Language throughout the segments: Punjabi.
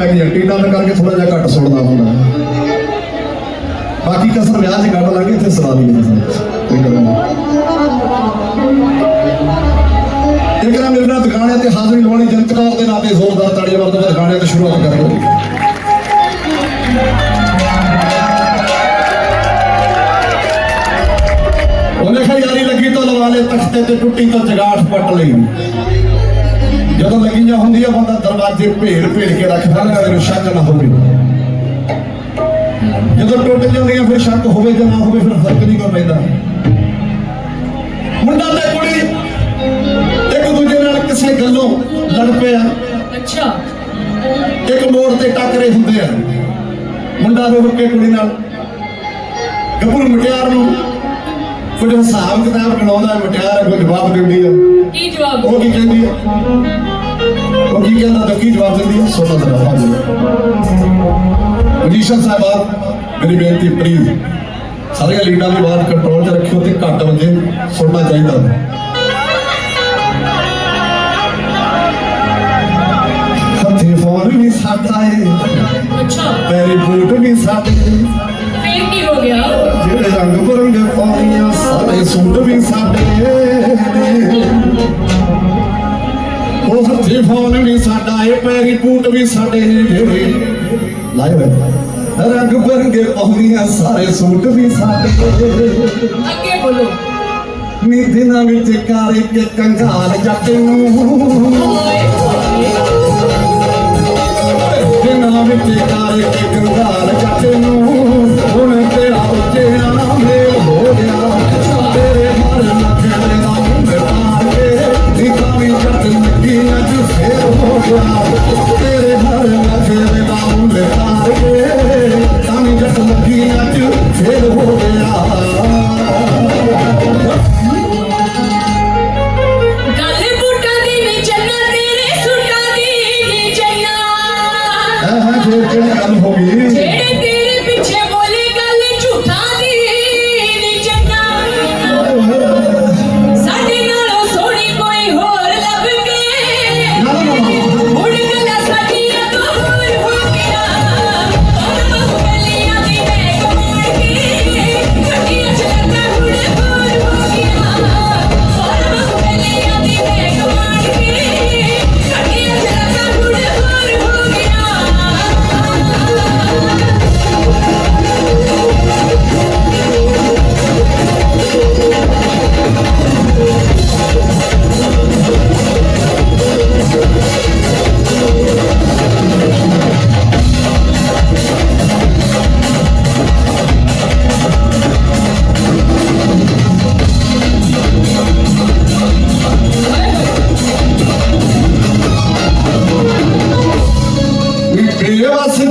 ਕਹਿੰਦੀ ਆ। ਟੀਡਾ ਦਾ ਕਰਕੇ ਥੋੜਾ ਜਿਹਾ ਘੱਟ ਸੁਣਦਾ ਹੁੰਦਾ। ਬਾਕੀ ਕਸਰ ਵਿਆਹ 'ਚ ਕੱਢ ਲਾਂਗੇ, ਇੱਥੇ ਸੁਣਾ ਲਈ ਕੋਈ ਗੱਲ ਨਹੀਂ ਇੱਕ ਨਾ ਮੇਰੇ ਨਾਲ ਦੁਕਾਨ ਤੇ ਹਾਜ਼ਰੀ ਲਵਾਉਣੀ ਜਨਤ ਦੇ ਨਾਂ ਤੇ ਜ਼ੋਰਦਾਰ ਤਾੜੀਆਂ ਮਾਰ ਦੋ ਤੇ ਸ਼ੁਰੂਆਤ ਕਰਾਂਗੇ ਉਹਨੇ ਕਿਹਾ, ਯਾਰੀ ਲੱਗੀ ਤੋਂ ਲਵਾ ਲੈ, ਤਖਤੇ ਤੇ ਟੁੱਟੀ ਤੋਂ ਜਗਾਠ ਪੱਟ ਲਈ। ਲੱਗੀਆਂ ਹੁੰਦੀਆਂ ਬੰਦਾ ਦਰਵਾਜ਼ੇ ਭੇੜ ਭੇੜ ਕੇ ਰੱਖਦਾ ਨਾ ਮੈਨੂੰ ਸ਼ੱਕ ਨਾ ਹੋਵੇ। ਜਦੋਂ ਟੁੱਟ ਜਾਂਦੀਆਂ ਫਿਰ ਸ਼ੱਕ ਹੋਵੇ ਜਾਂ ਨਾ ਹੋਵੇ ਫਿਰ ਫ਼ਰਕ ਨਹੀਂ ਕੋਈ ਪੈਂਦਾ। ਮੁੰਡਾ ਤੇ ਕੁੜੀ ਇੱਕ ਦੂਜੇ ਨਾਲ ਕਿਸੇ ਗੱਲੋਂ ਲੜ ਪਿਆ ਅੱਛਾ। ਇੱਕ ਮੋੜ ਤੇ ਟੱਕਰੇ ਹੁੰਦੇ ਆ। ਮੁੰਡਾ ਰੁਕ ਕੇ ਕੁੜੀ ਨਾਲ ਗੱਭਰੂ ਮਟਿਆਰ ਨੂੰ ਕੁਝ ਹਿਸਾਬ ਕਿਤਾਬ ਬਣਾਉਂਦਾ ਮਟਿਆਰ ਕੋਈ ਜਵਾਬ ਦਿੰਦੀ ਆ। ਕੀ ਜਵਾਬ? ਉਹ ਕੀ ਕਹਿੰਦੀ ਆ? ਉਹ ਕੀ ਕਹਿੰਦਾ ਤਾਂ ਕੀ ਜਵਾਬ ਦਿੰਦੀ ਆ ਸੁਣੋ ਜ਼ਰਾ ਭਾਜੀ ਪੋਜੀਸ਼ਨ ਸਾਹਿਬਾਨ ਮੇਰੀ ਬੇਨਤੀ ਪਲੀਜ਼ ਸਾਰੀਆਂ ਲੀਡਾਂ ਦੀ ਬਾਤ ਕੰਟਰੋਲ 'ਚ ਰੱਖਿਓ ਤੇ ਘੱਟ ਵਜੇ ਸੁਣਨਾ ਚਾਹੀਦਾ। ਹੱਥੇ ਫੋਨ ਵੀ ਸਾਡਾ ਏ ਅੱਛਾ। ਪੈਰੀ ਬੂਟ ਵੀ ਸਾਡੇ ਫੇਰ ਕੀ ਹੋ ਗਿਆ? ਜਿਹੜੇ ਰੰਗ ਬਰੰਗੇ ਪਾਉਣੀਆਂ ਸਾਰੇ ਸੂਟ ਵੀ ਸਾਡੇ ਹੱਥੀ ਫੋਨ ਵੀ ਸਾਡਾ ਏ ਪੈਰੀ ਬੂਟ ਵੀ ਸਾਡੇ ਨੇ ਲਾਏ ਹੋਏ ਰੰਗ ਬਰੰਗੇ ਪਾਉਣੀਆਂ ਸਾਰੇ ਸੂਟ ਵੀ ਸਾਡੇ। ਅੱਗੇ ਬੋਲੋ। ਨੀ ਦਿਨਾਂ ਵਿੱਚ ਕਾਰੇ ਕੇ ਕੰਗਾਲ ਜੱਟ ਨੂੰ। ਦਿਨਾਂ ਵਿੱਚ ਕਾਰੇ ਕੇ ਕੰਗਾਲ ਜੱਟ ਨੂੰ। ਹੁਣ ਤੇਰਾ ਉੱਤੇ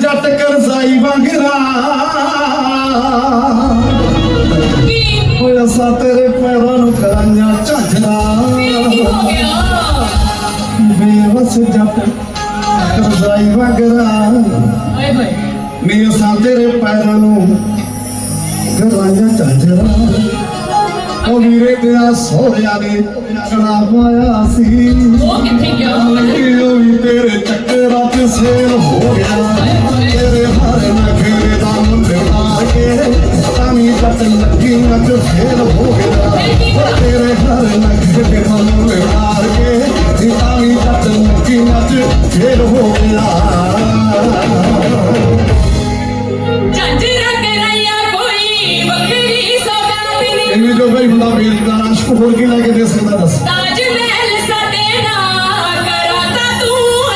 ਜੱਟ ਕਰਜ਼ਾਈ ਵਾਂਗਰਾ ਕੀ ਹੋਇਆ ਸਾ ਤੇਰੇ ਪੈਰਾਂ ਨੂੰ ਕਰਾਂਆਂ ਝਾਂਜਰਾ। ਕੀ ਹੋ ਗਿਆ ਬੇਵਸ ਜੱਟ ਕਰਜ਼ਾਈ ਵਾਂਗਰਾ ਓਏ ਹੋਏ ਨੀ ਅਸਾਂ ਤੇਰੇ ਪੈਰਾਂ ਨੂੰ ਕਰਾਂਆਂ ਝਾਂਜਰਾ। ਉਹ ਵੀਰੇ ਤੇਰਾ ਸੋਹਰਿਆ ਨੇ ਕੜਾ ਪਾਇਆ ਸੀ। ਉਹ ਕਿੱਥੇ ਗਿਆ? ਲੱਗੀ ਅੱਜ ਫੇਲ ਹੋ ਗਿਆ ਉਹ ਤੇਰੇ ਹਰ ਨਖਰੇ ਦਾ ਮੁੱਲ ਮਾਰ ਕੇ ਤਾਂ ਵੀ ਪਤ ਲੱਗੀ ਅੱਜ ਫੇਲ ਹੋ ਗਿਆ ਝਾਂਜਰਾ ਕਰਾਇਆ ਕੋਈ ਵੱਖਰੀ ਸੌਗਾਤ ਨੀ ਇਹ ਜੋ ਬਈ ਹੁੰਦਾ ਵੀਰ ਦਾ ਆਸ਼ਕ ਹੋਰ ਕੀ ਲੈ ਕੇ ਦੇ ਸਕਦਾ ਦੱਸ ਤਾਜ ਮਹਿਲ ਸਾਡੇ ਨਾਲ ਕਰਾਤਾ ਤੂੰ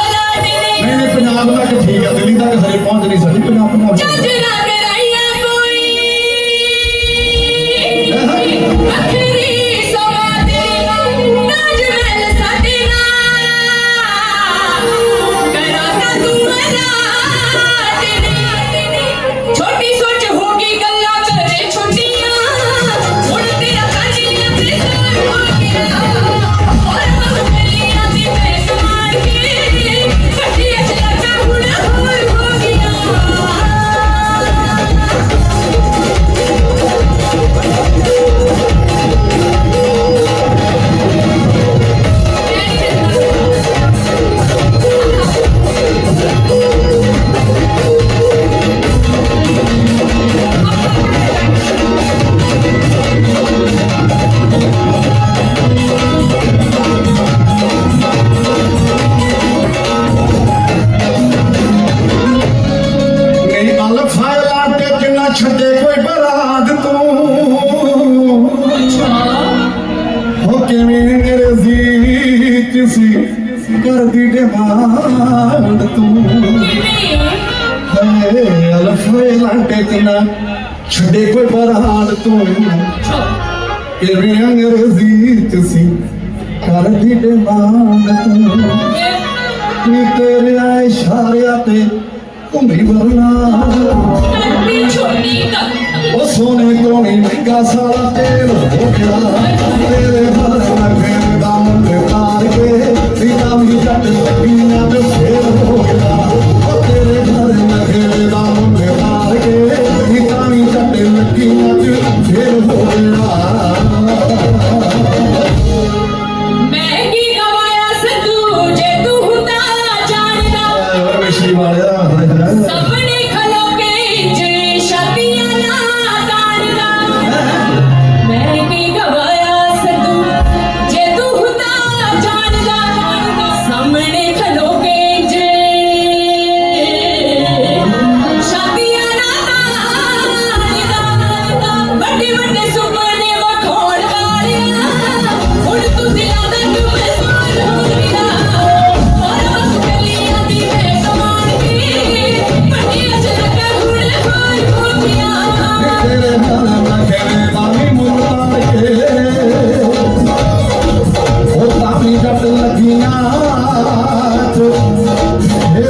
لاٽي ڪڏي ڪوئي براتجي لاٽي ڪن ڇڏي ڪوئي برات انگريزي چ سي ڪريا تي ਡਿਮਾਂਡ ਤੂੰ ਨੀ ਤੇਰੇ ਇਸ਼ਾਰਿਆਂ ਤੇ ਘੁੰਮੀ ਵਰਨਾ ਉਹ ਸੋਨੇ ਤੋਂ ਹੀ ਮਹਿੰਗਾ ਸਾਰਾ ਤੇਲ ਹੋ ਗਿਆ ਤੇਰੇ ਹਰ ਨਖੇ ਦਾ ਮੁੰਡੇ ਤਾਰ ਕੇ ਪੀਤਾ ਵੀ ਜੱਟ ਲੱਗੀਆਂ ਤੇ ਫੇਰ ਉਹ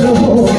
ਤਾਮੀ